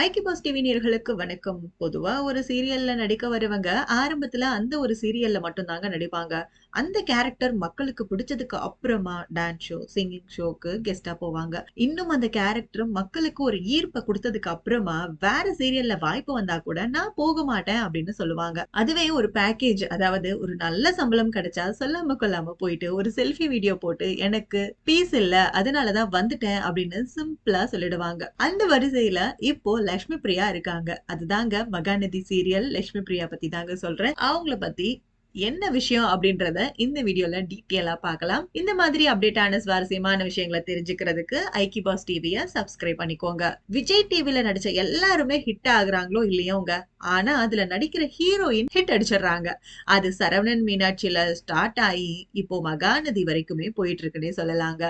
ஐக்கி pass TV வணக்கம். பொதுவா ஒரு சீரியல்ல நடிக்க வருவங்க ஆரம்பத்துல அந்த ஒரு சீரியல்ல மட்டும்தாங்க நடிப்பாங்க. அந்த கேரக்டர் மக்களுக்கு பிடிச்சதுக்கு அப்புறமா டான்ஸ் ஷோ, சிங்கிங் ஷோக்கு கெஸ்டா போவாங்க. இன்னும் அந்த கேரக்டர் மக்களுக்கு ஒரு ஈர்ப்பை கொடுத்ததுக்கு அப்புறமா, வேற சீரியல்ல வாய்ப்பு வந்தா கூட நான் போக மாட்டேன் அப்படின்னு சொல்லுவாங்க. அதுவே ஒரு பேக்கேஜ் அதாவது ஒரு நல்ல சம்பளம் கிடைச்சா சொல்லாம கொள்ளாம போயிட்டு ஒரு செல்ஃபி வீடியோ போட்டு எனக்கு பீஸ் இல்ல அதனால தான் வந்துட்டேன் அப்படின்னு சிம்பிளா சொல்லிடுவாங்க. அந்த வரிசையில இப்போ லட்சுமி பிரியா இருக்காங்க. அதுதாங்க மகாநதி சீரியல் லட்சுமி பிரியா பத்தி தாங்க சொல்றேன். அவங்கள பத்தி என்ன விஷயம் அப்படின்றத இந்த வீடியோல டீட்டெயிலா பார்க்கலாம். இந்த மாதிரி அப்டேட்டான சுவாரஸ்யமான விஷயங்கள தெரிஞ்சுக்கிறதுக்கு ஐக்கி பாஸ் டிவிய சப்ஸ்கிரைப் பண்ணிக்கோங்க. விஜய் டிவில நடிச்ச எல்லாருமே ஹிட் ஆகுறாங்களோ இல்லையோங்க. ஆனா அதுல நடிக்கிற ஹீரோயின் ஹிட் அடிச்சிடுறாங்க. அது சரவணன் மீனாட்சியில ஸ்டார்ட் ஆகி இப்போ மகாநதி வரைக்குமே போயிட்டு இருக்குன்னே சொல்லலாங்க.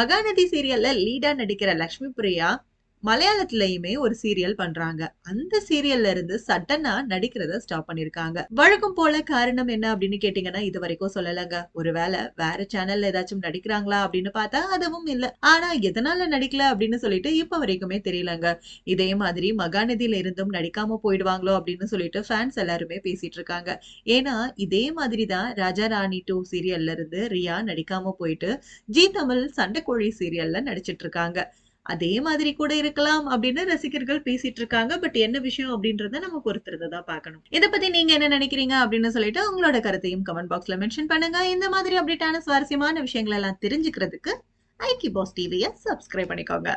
மகாநதி சீரியல்ல லீடா நடிக்கிற லக்ஷ்மி பிரியா மலையாளத்திலயுமே ஒரு சீரியல் பண்றாங்க. அந்த சீரியல்ல இருந்து சட்டனா நடிக்கிறத ஸ்டாப் பண்ணியிருக்காங்க. வழக்கம் போல காரணம் என்ன அப்படின்னு கேட்டீங்கன்னா, இதுவரைக்கும் சொல்லலங்க. ஒருவேளை வேற சேனல்ல ஏதாச்சும் நடிக்கிறாங்களா அப்படின்னு பார்த்தா அதுவும் இல்ல. ஆனா எதனால நடிக்கல அப்படின்னு சொல்லிட்டு இப்ப வரைக்குமே தெரியலங்க. இதே மாதிரி மகாநதியில இருந்தும் நடிக்காம போயிடுவாங்களோ அப்படின்னு சொல்லிட்டு ஃபேன்ஸ் எல்லாருமே பேசிட்டு இருக்காங்க. ஏன்னா இதே மாதிரி தான் ராஜா ராணி டூ சீரியல்ல இருந்து ரியா நடிக்காம போயிட்டு, ஜீ தமிழ் சண்டைக்கோழி சீரியல்ல நடிச்சிட்டு இருக்காங்க. அதே மாதிரி கூட இருக்கலாம் அப்படின்னு ரசிகர்கள் பேசிட்டு இருக்காங்க. பட் என்ன விஷயம் அப்படின்றத நம்ம பொறுத்திருந்து தான் பார்க்கணும். இத பத்தி நீங்க என்ன நினைக்கிறீங்க அப்படின்னு சொல்லிட்டு உங்களோட கருத்தையும் கமெண்ட் பாக்ஸ்ல மென்ஷன் பண்ணுங்க. இந்த மாதிரி அப்டேட்டான சுவாரஸ்யமான விஷயங்கள் எல்லாம் தெரிஞ்சுக்கிறதுக்கு ஐக்கி பாஸ் டிவிய சப்ஸ்கிரைப் பண்ணிக்கோங்க.